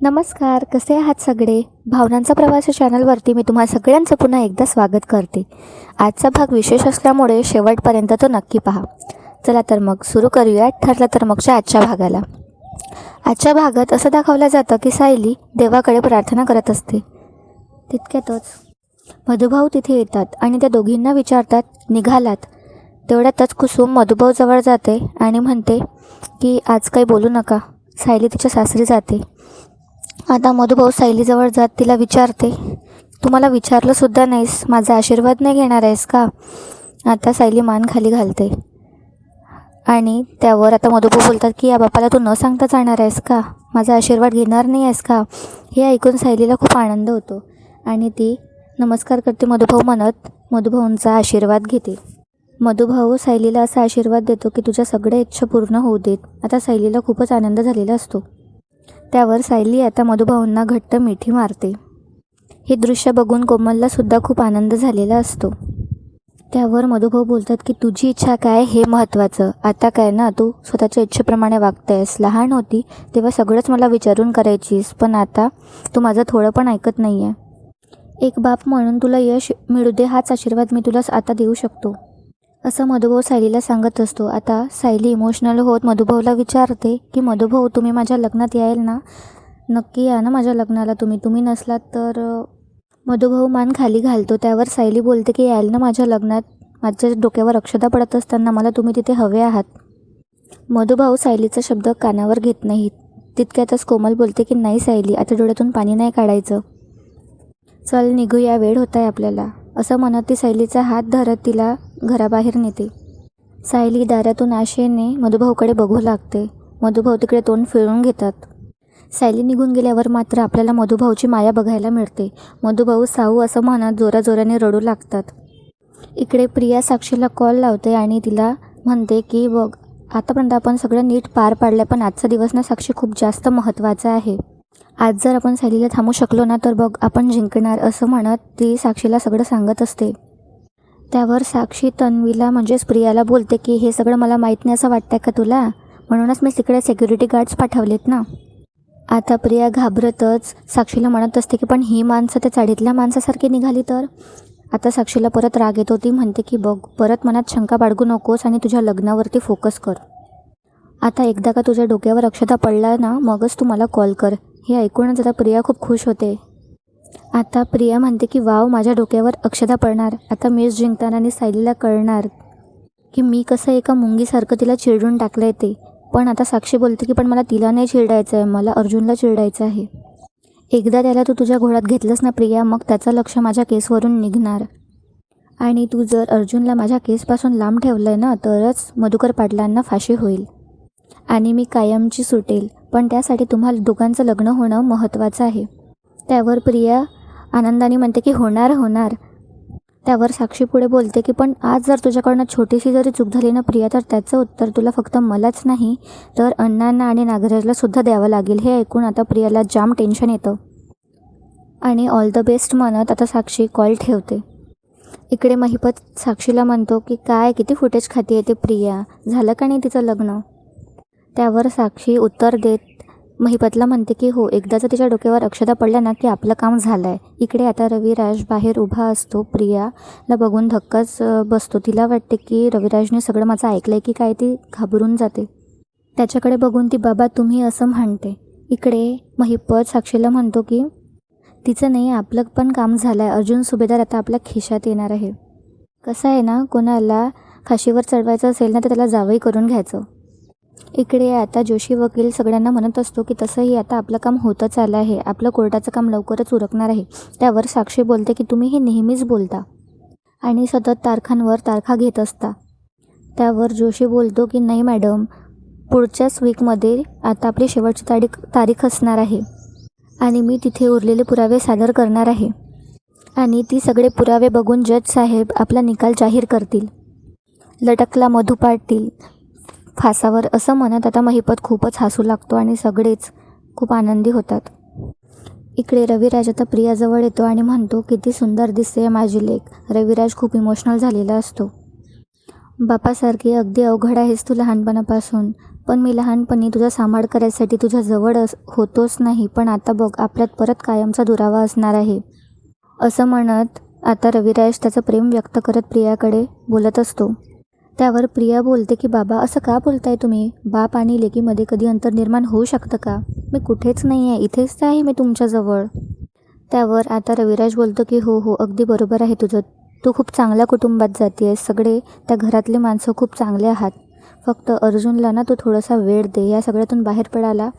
नमस्कार कसे आहात सगळे? भावनांचा प्रवास या चॅनलवरती मी तुम्हा सगळ्यांचं पुन्हा एकदा स्वागत करते. आजचा भाग विशेष असल्यामुळे शेवटपर्यंत तो नक्की पहा. चला तर मग सुरू करूया ठरलं तर मगच्या आजच्या भागाला. आजच्या भागात असं दाखवलं जातं की सायली देवाकडे प्रार्थना करत असते. तितक्यातच मधुभाऊ तिथे येतात आणि त्या दोघींना विचारतात निघालात? तेवढ्यातच कुसुम मधुभाऊजवळ जाते आणि म्हणते की आज काही बोलू नका. सायली तिच्या सासरी जाते. आता मधुभाऊ सायलीजवळ जात तिला विचारते तू मला विचारलंसुद्धा नाहीस माझा आशीर्वाद नाही घेणार आहेस का? आता सायली मान खाली घालते. आणि त्यावर आता मधुभाऊ बोलतात की या बापाला तू न सांगता जाणार आहेस का? माझा आशीर्वाद घेणार नाही आहेस का? हे ऐकून सायलीला खूप आनंद होतो. आणि ती नमस्कार करते मधुभाऊ म्हणत मधुभाऊंचा आशीर्वाद घेते. मधुभाऊ सायलीला असा आशीर्वाद देतो की तुझ्या सगळ्या इच्छा पूर्ण होऊ देत. आता सायलीला खूपच आनंद झालेला असतो. त्यावर सायली आता मधुभाऊंना घट्ट मिठी मारते. हे दृश्य बघून कोमलला सुद्धा खूप आनंद झालेला असतो. त्यावर मधुभाऊ बोलतात की तुझी इच्छा काय हे महत्त्वाचं. आता काय ना तू स्वतःच्या इच्छेप्रमाणे वागतेस. लहान होती तेव्हा सगळंच मला विचारून करायचीस पण आता तू माझं थोडं पण ऐकत नाही आहे एक बाप म्हणून तुला यश मिळू दे हाच आशीर्वाद मी तुला आता देऊ शकतो. असं मधुभाऊ सायलीला सांगत असतो. आता सायली इमोशनल होत मधुभाऊला विचारते की मधुभाऊ तुम्ही माझ्या लग्नात याल ना? नक्की या ना माझ्या लग्नाला तुम्ही? तुम्ही नसलात तर मधुभाऊ मान खाली घालतो. त्यावर सायली बोलते की याल ना माझ्या लग्नात? माझ्या डोक्यावर अक्षता पडत असताना मला तुम्ही तिथे हवे आहात. मधुभाऊ सायलीचा शब्द कानावर घेत नाहीत तितक्यातच कोमल बोलते की नाही सायली आता डोळ्यातून पाणी नाही काढायचं. चल निघूया. वेळ होत आहे आपल्याला. असं म्हणत ती सायलीचा हात धरत तिला घराबाहेर नेते. सायली दारातून आशेने मधुभाऊकडे बघू लागते. मधुभाऊ तिकडे तोंड फिरून घेतात. सायली निघून गेल्यावर मात्र आपल्याला मधुभाऊची माया बघायला मिळते. मधुभाऊ साऊ असं म्हणत जोराजोराने रडू लागतात. इकडे प्रिया साक्षीला कॉल लावते आणि तिला म्हणते की बघ आतापर्यंत आपण सगळं नीट पार पाडलं पण आजचा दिवस ना साक्षी खूप जास्त महत्त्वाचा आहे. आज जर आपण सायलीला थांबू शकलो ना तर बघ आपण जिंकणार असं म्हणत ती साक्षीला सगळं सांगत असते. त्यावर साक्षी तन्वीला म्हणजेच प्रियाला बोलते की हे सगळं मला माहीत नाही असं वाटतंय का तुला? म्हणूनच मी तिकडे सिक्युरिटी गार्ड्स पाठवलेत ना. आता प्रिया घाबरतच साक्षीला म्हणत असते की पण ही माणसं त्या चाळीतल्या माणसासारखी निघाली तर? आता साक्षीला परत राग येतो. ती म्हणते की बघ परत मनात शंका बाळगू नकोस आणि तुझ्या लग्नावरती फोकस कर. आता एकदा का तुझ्या डोक्यावर अक्षता पडला ना मगच तू मला कॉल कर. हे ऐकूनच आता प्रिया खूप खुश होते. आता प्रिया म्हणते की वाव माझ्या डोक्यावर अक्षता पडणार. आता मेस जिंकताना आणि सायलीला कळणार की मी कसं एका मुंगीसारखं तिला चिरडून टाकलं आहे ते. पण आता साक्षी बोलते की पण मला तिला नाही चिरडायचं आहे मला अर्जुनला चिरडायचं आहे. एकदा त्याला तू तुझ्या घोड्यात घेतलंस ना प्रिया मग त्याचं लक्ष माझ्या केसवरून निघणार. आणि तू जर अर्जुनला माझ्या केसपासून लांब ठेवलं आहे ना तरच मधुकर पाटलांना फाशी होईल. आणि मी कायमची सुटेल. पण त्यासाठी तुम्हाला दोघांचं लग्न होणं महत्त्वाचं आहे. त्यावर प्रिया आनंदाने म्हणते की होणार होणार. त्यावर साक्षी पुढे बोलते की पण आज जर तुझ्याकडनं छोटीशी जरी चूक झाली ना प्रिया तर त्याचं उत्तर तुला फक्त मलाच नाही तर अण्णांना आणि नागराजला सुद्धा द्यावं लागेल. हे ऐकून आता प्रियाला जाम टेन्शन येतं. आणि ऑल द बेस्ट म्हणत आता साक्षी कॉल ठेवते. इकडे महिपत साक्षीला म्हणतो की काय किती फुटेज खाती येते प्रिया? झालं का नाही तिचं लग्न? त्यावर साक्षी उत्तर देत महिपतला म्हणते की हो एकदाचं तिच्या डोक्यावर अक्षता पडल्या ना की आपलं काम झालं आहे इकडे आता रविराज बाहेर उभा असतो प्रियाला बघून धक्काच बसतो. तिला वाटते की रविराजने सगळं माझं ऐकलं आहे की काय ती घाबरून जाते. त्याच्याकडे बघून ती बाबा तुम्ही असं म्हणते. इकडे महिपत साक्षीला म्हणतो की तिचं नाही आपलं पण काम झालं आहे अर्जुन सुभेदार आता आपल्या खिशात येणार आहे. कसं आहे ना कोणाला खाशीवर चढवायचं असेल ना तर त्याला जावई करून घ्यायचं. इकडे आता जोशी वकील सगळ्यांना म्हणत असतो की तसंही आता आपलं काम होतच आलं आहे. आपलं कोर्टाचं काम लवकरच उरकणार आहे. त्यावर साक्षी बोलते की तुम्ही हे नेहमीच बोलता. आणि सतत तारखांवर तारखा घेत असता. त्यावर जोशी बोलतो की नाही मॅडम पुढच्याच वीकमध्ये आता आपली शेवटची तारीख तारीख असणार आहे. आणि मी तिथे उरलेले पुरावे सादर करणार आहे. आणि ती सगळे पुरावे बघून जज साहेब आपला निकाल जाहीर करतील. लटकला मधू पाटील फासावर असं म्हणत आता महिपत खूपच हसू लागतो आणि सगळेच खूप आनंदी होतात. इकडे रविराज आता प्रियाजवळ येतो आणि म्हणतो किती सुंदर दिसते माझी लेक. रविराज खूप इमोशनल झालेला असतो. बापासारखी अगदी अवघड आहेस तू लहानपणापासून. पण मी लहानपणी तुझा सांभाळ करायसाठी तुझ्या जवळ अस होतोच नाही पण आता बघ आपल्यात परत कायमचा दुरावा असणार आहे. असं म्हणत आता रविराज त्याचं प्रेम व्यक्त करत प्रियाकडे बोलत असतो. त्यावर प्रिया बोलते की बाबा असं का बोलताय तुम्ही? बाप आणि लेकीमध्ये कधी अंतर निर्माण होऊ शकतं का? मी कुठेच नाही आहे इथेच तर आहे मी तुमच्याजवळ. त्यावर आता रविराज बोलतो की हो हो अगदी बरोबर आहे तुझं. तू खूप चांगल्या कुटुंबात जाते आहेस. सगळे त्या घरातले माणसं खूप चांगले आहात. फक्त अर्जुनला ना तू थोडासा वेळ दे. या सगळ्यातून बाहेर पडायला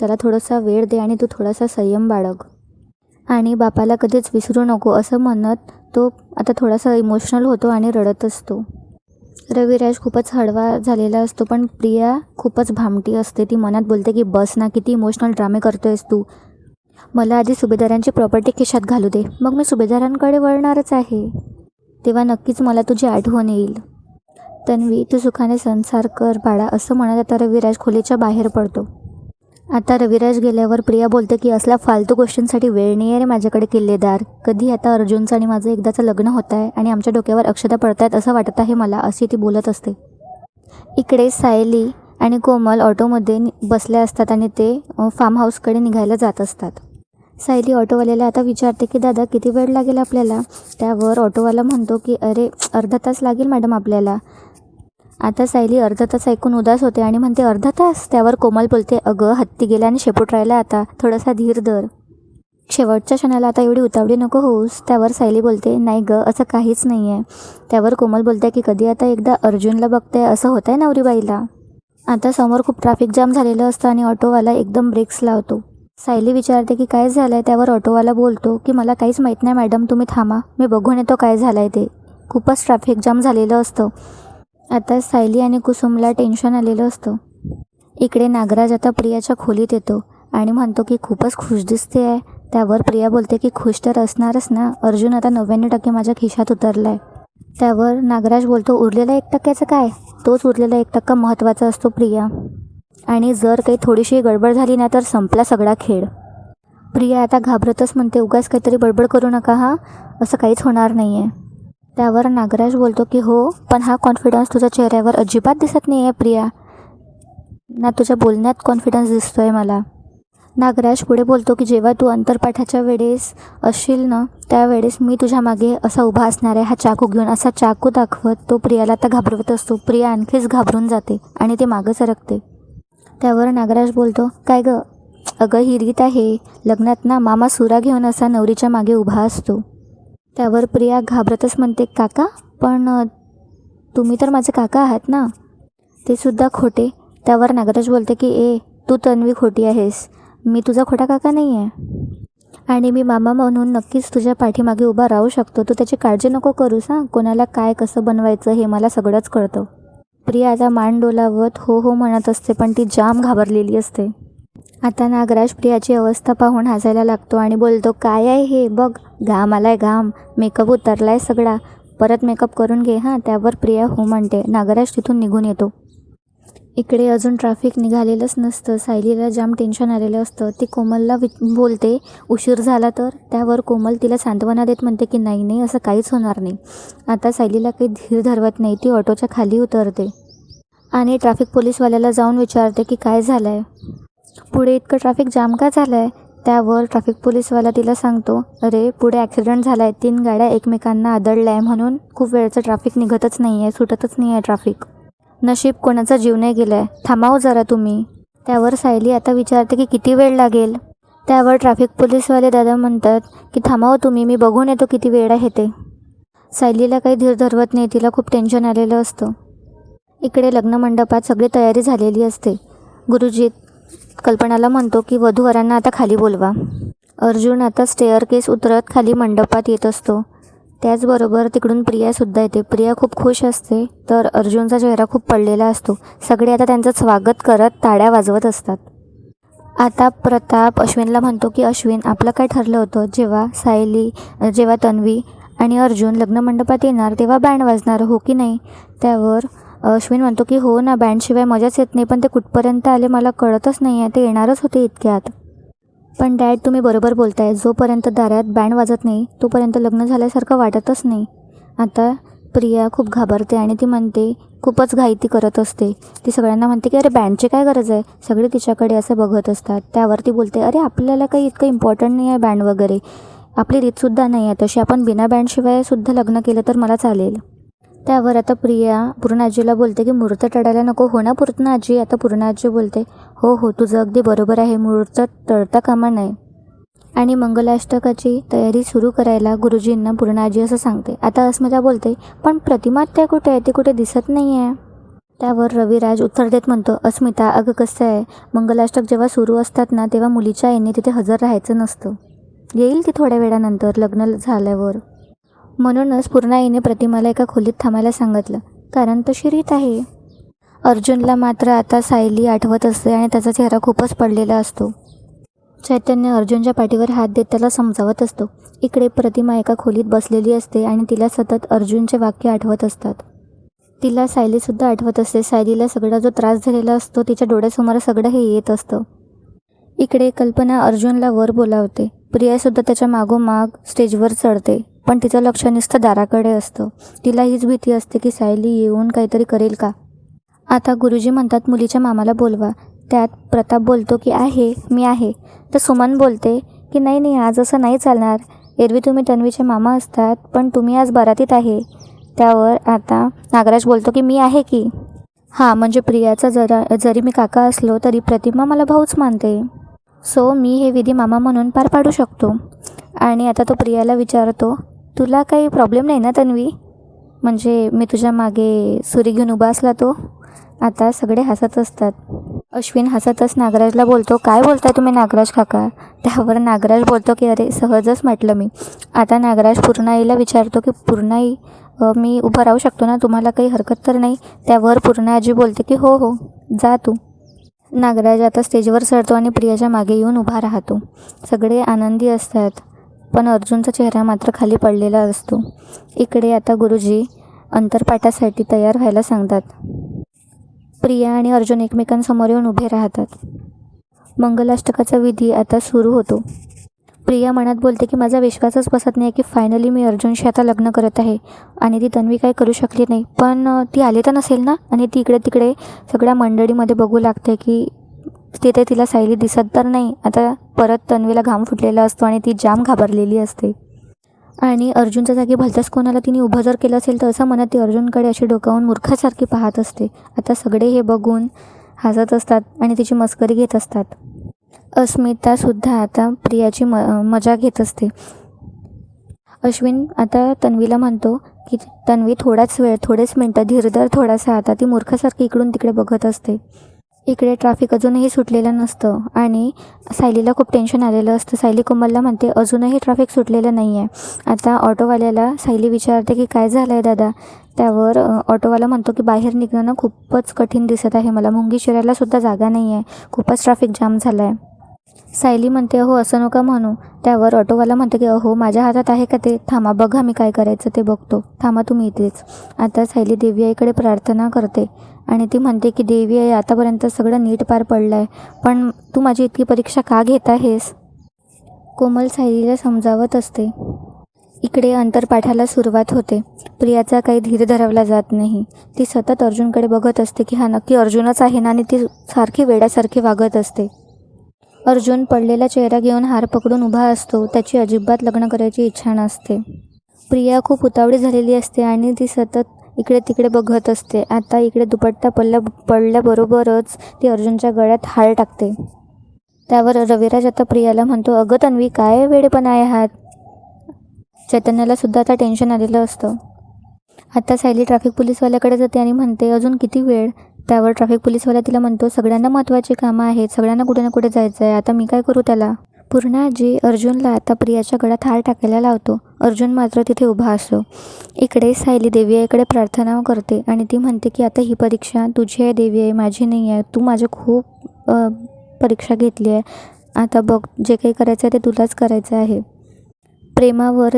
त्याला थोडासा वेळ दे आणि तू थोडासा संयम बाळग. आणि बापाला कधीच विसरू नको असं म्हणत तो आता थोडासा इमोशनल होतो आणि रडत असतो. रविराज खूपच हळवा झालेला असतो पण प्रिया खूपच भामटी असते. ती मनात बोलते की बस ना किती इमोशनल ड्रामे करतोयस तू. मला आधी सुभेदारांची प्रॉपर्टी खिशात घालू दे. मग मी सुभेदारांकडे वळणारच आहे. तेव्हा नक्कीच मला तुझी आठवण येईल. तन्वी तू सुखाने संसार कर बाळा असं म्हणत आता रविराज खोलीच्या बाहेर पडतो. आता रविराज गेल्यावर प्रिया बोलते की असल्या फालतू गोष्टींसाठी वेळ नाही आहे रे माझ्याकडे किल्लेदार. कधी आता अर्जुनचं आणि माझं एकदाचं लग्न होत आहे आणि आमच्या डोक्यावर अक्षता पडत आहेत असं वाटत आहे मला अशी ती बोलत असते. इकडे सायली आणि कोमल ऑटोमध्ये बसल्या बसले असतात आणि ते फार्म हाऊसकडे निघायला जात असतात. सायली ऑटोवाल्याला आता विचारते की दादा किती वेळ लागेल आपल्याला? त्यावर ऑटोवाला म्हणतो की अरे अर्धा तास लागेल मॅडम आपल्याला. आता सायली अर्धा तास ऐकून उदास होते आणि म्हणते अर्धा तास? त्यावर कोमल बोलते अगं हत्ती गेला आणि शेपूट राहिला आता थोडासा धीर धर. शेवटच्या क्षणाला आता एवढी उतावळी नको होऊस. त्यावर सायली बोलते नाही गं असं काहीच नाही आहे त्यावर कोमल बोलते की कधी आता एकदा अर्जुनला बघते असं होतं आहे नवरीबाईला? आता समोर खूप ट्रॅफिक जाम झालेलं असतं आणि ऑटोवाला एकदम ब्रेक्स लावतो. सायली विचारते की काय झालं आहे त्यावर ऑटोवाला बोलतो की मला काहीच माहीत नाही मॅडम तुम्ही थांबा. मी बघून येतो काय झालं आहे ते. खूपच ट्रॅफिक जाम झालेलं असतं. आता सायली आणि कुसुमला टेन्शन आलेलं असतं. इकडे नागराज आता प्रियाच्या खोलीत येतो आणि म्हणतो की खूपच खुश दिसते आहे. त्यावर प्रिया बोलते की खुश तर असणारच ना. अर्जुन आता नव्याण्णव टक्के माझ्या खिशात उतरला आहे त्यावर नागराज बोलतो उरलेला एक टक्क्याचं काय? तोच उरलेला एक टक्का महत्त्वाचा असतो प्रिया. आणि जर काही थोडीशी गडबड झाली ना तर संपला सगळा खेळ. प्रिया आता घाबरतच म्हणते उगाच काहीतरी बडबड करू नका हा. असं काहीच होणार नाही आहे त्यावर नागराज बोलतो की हो पण हा कॉन्फिडन्स तुझ्या चेहऱ्यावर अजिबात दिसत नाही आहे प्रिया. ना तुझ्या बोलण्यात कॉन्फिडन्स दिसतो आहे मला. नागराज पुढे बोलतो की जेव्हा तू अंतरपाठाच्या वेळेस असशील ना त्यावेळेस मी तुझ्या मागे असा उभा असणार आहे हा चाकू घेऊन असा चाकू दाखवत तो प्रियाला आता घाबरवत असतो. प्रिया आणखीच घाबरून जाते आणि ते मागं सरकते. त्यावर नागराज बोलतो काय गं? अगं ही रीत आहे. लग्नात ना मामा सुरा घेऊन असा नवरीच्या मागे उभा असतो. त्यावर प्रिया घाबरतच म्हणते काका पण तुम्ही तर माझे काका आहात ना. ते सुद्धा खोटे. त्यावर नागराज बोलते की ए तू तन्वी खोटी आहेस. मी तुझा खोटा काका नाही आहे आणि मी मामा म्हणून नक्कीच तुझ्या पाठीमागे उभा राहू शकतो. तू त्याची काळजी नको करूस हां. कोणाला काय कसं बनवायचं हे मला सगळंच कळतं. प्रिया आता मान डोलावत हो हो म्हणत असते पण ती जाम घाबरलेली असते. आता नागराज प्रियाची अवस्था पाहून हसायला लागतो आणि बोलतो काय आहे हे? बघ घाम आलाय घाम. मेकअप उतरलाय सगळा. परत मेकअप करून घे हां त्यावर प्रिया हो म्हणते. नागराज तिथून निघून येतो. इकडे अजून ट्रॅफिक निघालेलंच नसतं. सायलीला जाम टेन्शन आलेलं असतं. ती कोमलला वि बोलते उशीर झाला तर? त्यावर कोमल तिला सांत्वना देत म्हणते की नाही नाही असं काहीच होणार नाही. आता सायलीला काही धीर धरवत नाही. ती ऑटोच्या खाली उतरते आणि ट्रॅफिक पोलीसवाल्याला जाऊन विचारते की काय झालं आहे पुढे इतकं ट्रॅफिक जाम का झालं आहे त्यावर ट्रॅफिक पोलीसवाला तिला सांगतो अरे पुढे ॲक्सिडेंट झाला आहे तीन गाड्या एकमेकांना आदळल्या आहे म्हणून खूप वेळचं ट्रॅफिक निघतच नाही आहे सुटतच नाही आहे ट्रॅफिक नशीब कोणाचा जीव नाही गेला आहे थांबाव जरा तुम्ही. त्यावर सायली आता विचारते की किती वेळ लागेल? त्यावर ट्रॅफिक पोलीसवाले दादा म्हणतात की थांबाव तुम्ही मी बघून येतो किती वेळ आहे ते. सायलीला काही धीर धरवत नाही तिला खूप टेन्शन आलेलं असतं. इकडे लग्न मंडपात सगळी तयारी झालेली असते. गुरुजीत कल्पनाला म्हणतो की वधूवरांना आता खाली बोलवा. अर्जुन आता स्टेअर केस उतरत खाली मंडपात येत असतो. त्याचबरोबर तिकडून प्रियासुद्धा येते. प्रिया खूप खुश असते तर अर्जुनचा चेहरा खूप पडलेला असतो. सगळे आता त्यांचं स्वागत करत ताड्या वाजवत असतात. आता प्रताप अश्विनला म्हणतो की अश्विन आपलं काय ठरलं होतं? जेव्हा सायली जेव्हा तन्वी आणि अर्जुन लग्न मंडपात येणार तेव्हा बँड वाजणार हो की नाही? त्यावर अश्विन म्हणतो की हो ना बँडशिवाय मजाच येत नाही पण ते कुठपर्यंत आले मला कळतच नाही आहे ते येणारच होते इतक्यात. पण डॅड तुम्ही बरोबर बोलताय जोपर्यंत दारात बँड वाजत नाही तोपर्यंत लग्न झाल्यासारखं वाटतच नाही. आता प्रिया खूप घाबरते आणि ती म्हणते खूपच घाई ती करत असते. ती सगळ्यांना म्हणते की अरे बँडची काय गरज आहे? सगळे तिच्याकडे असं बघत असतात. त्यावर ती बोलते अरे आपल्याला काही इतकं इम्पॉर्टंट नाही आहे बँड वगैरे. आपली रीतसुद्धा नाही आहे तशी. आपण बिना बँडशिवाय सुद्धा लग्न केलं तर मला चालेल. त्यावर आता प्रिया पूर्ण आजीला बोलते की मुहूर्त टळायला नको. हो ना पूर्ण आजी आता पूर्ण आजी बोलते हो हो तुझं अगदी बरोबर आहे. मुहूर्त टळता कामा नये. आणि मंगलाष्टकाची तयारी सुरू करायला गुरुजींना पूर्ण आजी असं सांगते. आता अस्मिता बोलते पण प्रतिमा त्या कुठे आहे? ती कुठे दिसत नाही आहे त्यावर रविराज उत्तर देत म्हणतो अस्मिता अगं कसं आहे? मंगलाष्टक जेव्हा सुरू असतात ना तेव्हा मुलीच्या आईने तिथे हजर राहायचं नसतं. येईल ती थोड्या वेळानंतर लग्न झाल्यावर. म्हणूनच पूर्ण आईने प्रतिमाला एका खोलीत थांबायला सांगितलं. कारण तो शिरीत आहे. अर्जुनला मात्र आता सायली आठवत असते आणि त्याचा चेहरा खूपच पडलेला असतो. चैतन्य अर्जुनच्या पाठीवर हात देत त्याला समजावत असतो. इकडे प्रतिमा एका खोलीत बसलेली असते आणि तिला सतत अर्जुनचे वाक्य आठवत असतात. तिला सायलीसुद्धा आठवत असते. सायलीला सगळा जो त्रास झालेला असतो तिच्या डोळ्यासमोर सगळं हे येत असतं. इकडे कल्पना अर्जुनला वर बोलावते. प्रियासुद्धा त्याच्या मागोमाग स्टेजवर चढते. पण तिचं लक्ष नुसतं दाराकडे असतं. तिला हीच भीती असते की सायली येऊन काहीतरी करेल का? आता गुरुजी म्हणतात मुलीच्या मामाला बोलवा. त्यात प्रताप बोलतो की आहे मी आहे. तर सुमन बोलते की नाही नाही आज असं नाही चालणार. एरवी तुम्ही तन्वीचे मामा असतात पण तुम्ही आज बारातीत आहे. त्यावर आता नागराज बोलतो की मी आहे की? हां म्हणजे प्रियाचा जरा जरी मी काका असलो तरी प्रतिमा मला भाऊच मानते. सो मी हे विधी मामा म्हणून पार पाडू शकतो. आणि आता तो प्रियाला विचारतो तुला काही प्रॉब्लेम नाही ना तन्वी? म्हणजे मी तुझ्या मागे सुरी घेऊन उभा असला तो. आता सगळे हसत असतात. अश्विन हसतच नागराजला बोलतो काय बोलताय तुम्ही नागराज काका? त्यावर नागराज बोलतो की अरे सहजच म्हटलं मी. आता नागराज पूर्णाईला विचारतो की पूर्णाई मी उभं राहू शकतो ना? तुम्हाला काही हरकत तर नाही? त्यावर पूर्णाजी बोलते की हो हो जा तू. नागराज आता स्टेजवर चढतो आणि प्रियाच्या मागे येऊन उभा राहतो. सगळे आनंदी असतात. पण अर्जुनचा चेहरा मात्र खाली पडलेला असतो. इकडे आता गुरुजी अंतरपाठासाठी तयार व्हायला सांगतात. प्रिया आणि अर्जुन एकमेकांसमोर येऊन उभे राहतात. मंगलाष्टकाचा विधी आता सुरू होतो. प्रिया मनात बोलते की माझा विश्वासच बसत नाही की फायनली मी अर्जुनशी आता लग्न करत आहे आणि ती तन्वी काही करू शकली नाही. पण ती आली तर नसेल ना? आणि ती इकडे तिकडे सगळ्या मंडळीमध्ये बघू लागते की तिथे तिला सायली दिसत तर नाही. आता परत तन्वीला घाम फुटलेला असतो आणि ती जाम घाबरलेली असते. आणि अर्जुनच्या जागी भलत्याच कोणाला तिने उभं जर केलं असेल तर असं म्हणत ती अर्जुनकडे अशी डोकावून मूर्खासारखी पाहत असते. आता सगळे हे बघून हसत असतात आणि तिची मस्करी घेत असतात. अस्मितासुद्धा आता प्रियाची म मजा घेत असते. अश्विन आता तन्वीला म्हणतो की तन्वी थोडाच वेळ थोडेच मिनटं धीरधर थोडासा आता ती मूर्खासारखी इकडून तिकडे बघत असते. इकडे ट्रॅफिक अजूनही सुटलेलं नसतं. आणि सायलीला खूप टेन्शन आलेलं असतं. सायली कोमलला म्हणते अजूनही ट्रॅफिक सुटलेलं नाही आहे आता ऑटोवाल्याला सायली विचारते की काय झालं आहे दादा? त्यावर ऑटोवाला म्हणतो की बाहेर निघणं खूपच कठीण दिसत आहे. मला मुंगी शिरायलासुद्धा जागा नाही आहे खूपच ट्रॅफिक जाम झाला आहे सायली म्हणते अहो असं नका म्हणू. त्यावर ऑटोवाला म्हणतो की अहो माझ्या हातात आहे का ते? थांबा बघा मी काय करायचं ते बघतो. थांबा तुम्ही इथेच. आता सायली देवी आईकडे प्रार्थना करते आणि ती म्हणते की देवी आई आतापर्यंत सगळं नीट पार पडलं आहे पण तू माझी इतकी परीक्षा का घेत आहेस? कोमल सायलीला समजावत असते. इकडे अंतरपाठाला सुरुवात होते. प्रियाचा काही धीर धरवला जात नाही. ती सतत अर्जुनकडे बघत असते की हा नक्की अर्जुनच आहे ना? आणि ती सारखी वेड्यासारखी वागत असते. अर्जुन पडलेला चेहरा घेऊन हार पकडून उभा असतो. त्याची अजिबात लग्न करायची इच्छा नसते. प्रिया खूप उतावळी झालेली असते आणि ती सतत इकडे तिकडे बघत असते. आता इकडे दुपट्टा पडल्या पडल्याबरोबरच ती अर्जुनच्या गळ्यात हार टाकते. त्यावर रविराज आता प्रियाला म्हणतो अगं तन्वी काय वेडेपणा आहे हात चैतन्याला सुद्धा आता टेन्शन आलेलं असतं. आता सायली ट्रॅफिक पोलीसवाल्याकडे जाते आणि म्हणते अजून किती वेळ? त्यावर ट्रॅफिक पोलीसवाला तिला म्हणतो सगळ्यांना महत्त्वाची कामं आहेत सगळ्यांना कुठे ना कुठे जायचं आहे आता मी काय करू त्याला? पूर्ण आजी अर्जुनला आता प्रियाच्या गळ्यात हार टाकायला लावतो. अर्जुन मात्र तिथे उभा असतो. इकडे सायली देवी आईकडे प्रार्थना करते आणि ती म्हणते की आता ही परीक्षा तुझी आहे देवी आहे माझी नाही आहे. तू माझी खूप परीक्षा घेतली आहे. आता बघ जे काही करायचं आहे ते तुलाच करायचं आहे. प्रेमावर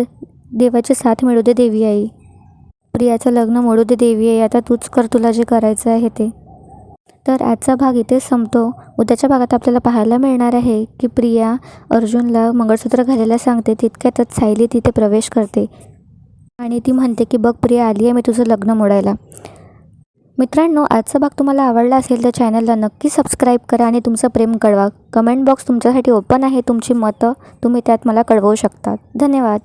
देवाची साथ मिळू दे देवी आई. प्रियाचं लग्न मोडू दे देवी आई. आता तूच कर तुला जे करायचं आहे ते. तर आजचा भाग इथेच संपतो. उद्याच्या भागात आपल्याला पाहायला मिळणार आहे की प्रिया अर्जुनला मंगळसूत्र घालायला सांगते. तितक्यातच सायली तिथे प्रवेश करते आणि ती म्हणते की बघ प्रिया आली आहे मी तुझं लग्न मोडायला. मित्रांनो आजचा भाग तुम्हाला आवडला असेल तर चॅनलला नक्की सबस्क्राईब करा आणि तुमचं प्रेम कळवा. कमेंट बॉक्स तुमच्यासाठी ओपन आहे. तुमची मतं तुम्ही त्यात मला कळवू शकता. धन्यवाद.